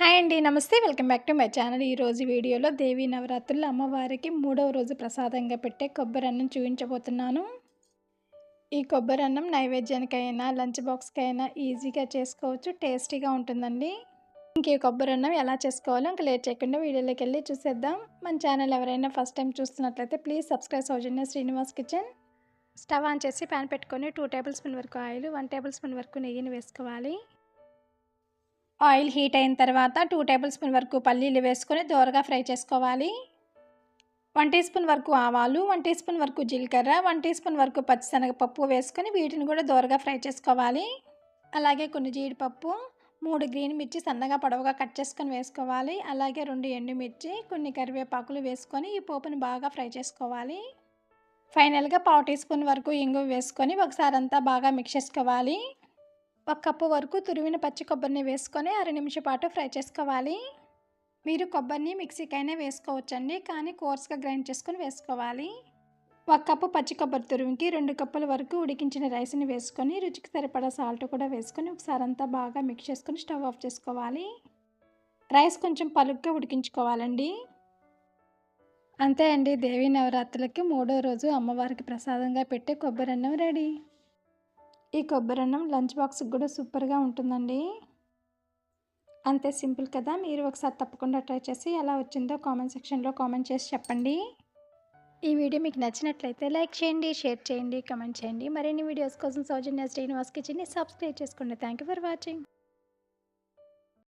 Hi అండి నమస్తే. Welcome back to my channel. ఈరోజు వీడియోలో దేవీ నవరాత్రులు అమ్మవారికి మూడవ రోజు ప్రసాదంగా పెట్టే కొబ్బరి అన్నం చూపించబోతున్నాను. ఈ కొబ్బరి అన్నం నైవేద్యానికైనా లంచ్ బాక్స్కైనా ఈజీగా చేసుకోవచ్చు టేస్టీగా ఉంటుందండి. ఇంక ఈ కొబ్బరి అన్నం ఎలా చేసుకోవాలో ఇంకా లేట్ చేయకుండా వీడియోలోకి వెళ్ళి చూసేద్దాం. మన ఛానల్ ఎవరైనా ఫస్ట్ టైం చూస్తున్నట్లయితే please subscribe Soujanya Srinivas kitchen. Stove on చేసి ప్యాన్ పెట్టుకొని టూ టేబుల్ స్పూన్ వరకు ఆయిల్ వన్ టేబుల్ స్పూన్ వరకు నెయ్యిని వేసుకోవాలి. ఆయిల్ హీట్ అయిన తర్వాత టూ టేబుల్ స్పూన్ వరకు పల్లీలు వేసుకొని దోరగా ఫ్రై చేసుకోవాలి. వన్ టీ స్పూన్ వరకు ఆవాలు వన్ టీ స్పూన్ వరకు జీలకర్ర వన్ టీ స్పూన్ వరకు పచ్చిశనగపప్పు వేసుకొని వీటిని కూడా దోరగా ఫ్రై చేసుకోవాలి. అలాగే కొన్ని జీడిపప్పు మూడు గ్రీన్ మిర్చి సన్నగా పొడవుగా కట్ చేసుకొని వేసుకోవాలి. అలాగే రెండు ఎండుమిర్చి కొన్ని కరివేపాకులు వేసుకొని ఈ పోపుని బాగా ఫ్రై చేసుకోవాలి. ఫైనల్గా పావు టీ స్పూన్ వరకు ఇంగు వేసుకొని ఒకసారి అంతా బాగా మిక్స్ చేసుకోవాలి. ఒక కప్పు వరకు తురిమిన పచ్చి కొబ్బరిని వేసుకొని అర నిమిషం పాటు ఫ్రై చేసుకోవాలి. మీరు కొబ్బరిని మిక్సీకైనా వేసుకోవచ్చండి కానీ కోర్స్గా గ్రైండ్ చేసుకొని వేసుకోవాలి. ఒక కప్పు పచ్చి కొబ్బరి తురుమికి రెండు కప్పుల వరకు ఉడికించిన రైస్ని వేసుకొని రుచికి సరిపడా సాల్ట్ కూడా వేసుకొని ఒకసారి అంతా బాగా మిక్స్ చేసుకొని స్టవ్ ఆఫ్ చేసుకోవాలి. రైస్ కొంచెం పలుగ్గా ఉడికించుకోవాలండి. అంతే అండి దేవీ నవరాత్రులకి మూడో రోజు అమ్మవారికి ప్రసాదంగా పెట్టే కొబ్బరి అన్నం రెడీ. ఈ కొబ్బరి అన్నం లంచ్ బాక్స్కి కూడా సూపర్గా ఉంటుందండి. అంతే సింపుల్ కదా. మీరు ఒకసారి తప్పకుండా ట్రై చేసి ఎలా వచ్చిందో కామెంట్ సెక్షన్లో కామెంట్ చేసి చెప్పండి. ఈ వీడియో మీకు నచ్చినట్లయితే లైక్ చేయండి షేర్ చేయండి కమెంట్ చేయండి. మరిన్ని వీడియోస్ కోసం సౌజన్య శ్రీనివాస్ కిచెన్ని సబ్స్క్రైబ్ చేసుకోండి థ్యాంక్ యూ ఫర్ వాచింగ్.